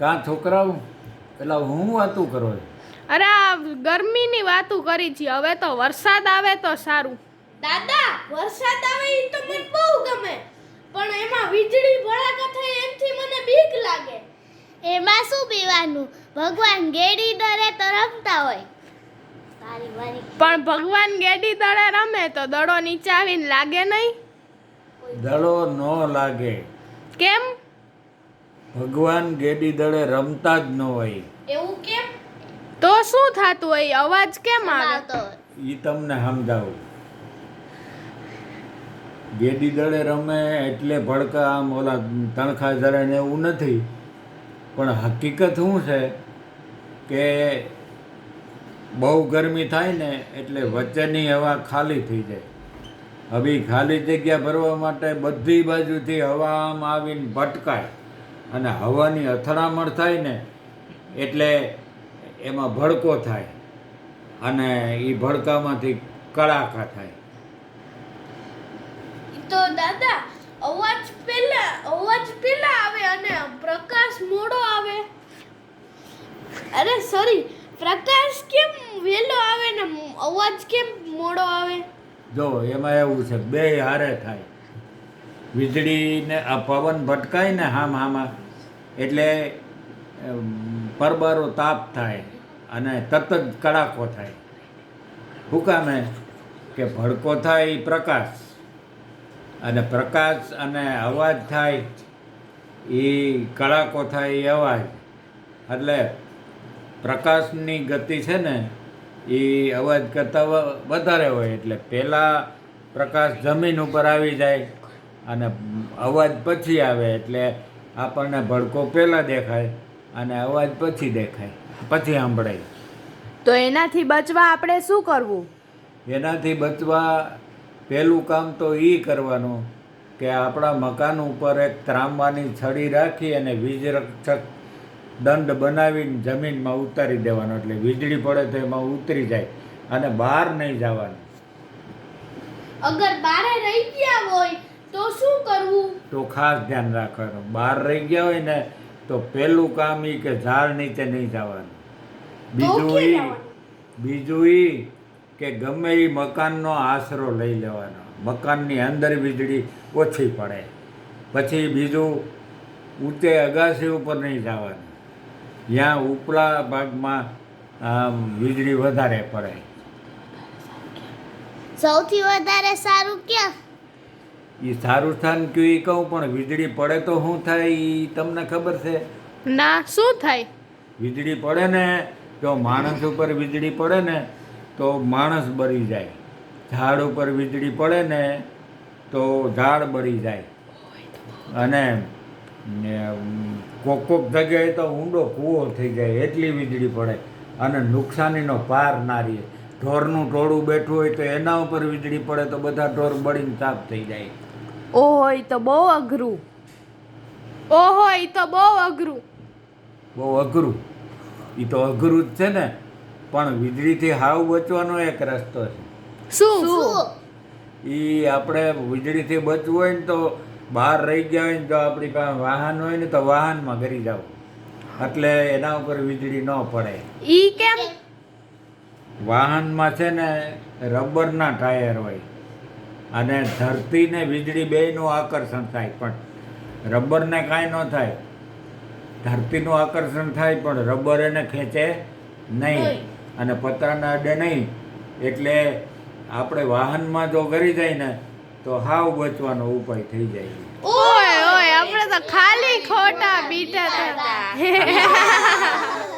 કાં છોકરાઓ? પેલા હું વાતું કરો? અરે આ ગરમીની વાતું કરી છે. હવે તો વરસાદ આવે તો સારું. દાદા વરસાદ આવે એ તો મને બહુ ગમે. પણ એમાં વીજળી ભડાકા થાય એનથી મને બીક લાગે. એમાં શું પીવાનું? ભગવાન ગેડી દરે તો રમતા હોય પણ ભગવાન ગેડી દળે રમે તો દડો નીચે આવીને લાગે નહીં? દડો ન લાગે. કેમ? ભગવાન ગેડી દળે રમતા જ ન હોય. એવું કેમ? તો શું થતું હોય? અવાજ કેમ આવે? આવતો એ તમને સમજાવું. ગેડી દળે રમે એટલે ભડકા આમ ઓલા તણખા જરે ને એવું નથી. પણ હકીકત શું છે કે બહુ ગરમી થાય ને એટલે વચ્ચેની હવા ખાલી થઈ જાય. હવે ખાલી જગ્યા ભરવા માટે બધી બાજુથી હવા આમ આવીને ભટકાય. અને હવાની અથડામણ થાય ને એટલે એમાં ભડકો થાય અને એ ભડકામાંથી કડાકા થાય. તો દાદા અવાજ પહેલા અવાજ પહેલા આવે અને પ્રકાશ મોડો આવે? અરે સોરી પ્રકાશ કેમ વહેલો આવે ને અવાજ કેમ મોડો આવે? જો એમાં એવું છે બે હારે થાય. વીજળીને આ પવન ભટકાય ને હામ હામાં, એટલે પરબરો તાપ થાય અને તરત જ કડાકો થાય. શું કામે કે ભડકો થાય એ પ્રકાશ, અને પ્રકાશ અને અવાજ થાય એ કડાકો થાય એ અવાજ. એટલે પ્રકાશની ગતિ છે ને એ અવાજ કરતાં વધારે હોય, એટલે પહેલાં પ્રકાશ જમીન ઉપર આવી જાય અને અવાજ પછી આવે એટલે આપણને ભડકો પહેલાં દેખાય અને અવાજ પછી દેખાય પછી સાંભળાય. તો એનાથી બચવા આપણે શું કરવું? એનાથી બચવા પહેલું કામ તો એ કરવાનું કે આપણા મકાન ઉપર એક ત્રાંબાની છડી રાખી અને વીજ રક્ષક દંડ બનાવીને જમીનમાં ઉતારી દેવાનો એટલે વીજળી પડે તો એમાં ઉતરી જાય અને બહાર નહીં જવાનું. અગર બારે રહી ગયા હોય તો ખાસ ધ્યાન રાખવાનું. બહાર રહી ગયા હોય ને તો પહેલું કામ એ કે ઝાડ નીચે નહીં જવાનું. બીજું એ બીજું એ કે ગમે એ મકાનનો આશરો લઈ લેવાનો. મકાનની અંદર વીજળી ઓછી પડે. પછી બીજું ઉતે અગાસી ઉપર નહીં જવાનું. ત્યાં ઉપલા ભાગમાં વીજળી વધારે પડે. સૌથી વધારે સારું ક્યાં? એ સારું સ્થાન કયું એ કહું પણ વીજળી પડે તો શું થાય એ તમને ખબર છે? ના શું થાય? વીજળી પડે ને જો માણસ ઉપર વીજળી પડે ને તો માણસ બળી જાય. ઝાડ ઉપર વીજળી પડે ને તો ઝાડ બળી જાય. અને કોક કોક જગ્યાએ તો ઊંડો કૂવો થઈ જાય એટલી વીજળી પડે. અને નુકસાનીનો પાર ના રહે. ઢોરનું ટોળું બેઠું હોય તો એના ઉપર વીજળી પડે તો બધા ઢોર બળીને સાફ થઈ જાય. ઓહો ઈ તો બહુ અઘરું. ઓહો હોય તો બહુ અઘરું. બહુ અઘરું. એ તો અઘરું જ છે ને. પણ વીજળીથી હાવ બચવાનો એક રસ્તો છે. શું? શું? એ આપણે વીજળીથી બચવું હોય ને તો બહાર રહી ગયા હોય ને તો આપણી પાસે વાહન હોય ને તો વાહનમાં કરી જાવ એટલે એના ઉપર વીજળી ન પડે. ઈ કેમ? વાહનમાં છે ને રબરના ટાયર હોય. અને ધરતીને વીજળી બેયનું આકર્ષણ થાય પણ રબરને કાંઈ ન થાય. ધરતીનું આકર્ષણ થાય પણ રબર એને ખેંચે નહીં. અને પતરાના અડે નહીં. એટલે આપણે વાહનમાં જો કરી જાય ને તો હાવ બચવાનો ઉપાય થઈ જાય. ઓય ઓય આપણે તો ખાલી ખોટા બીટા થતા.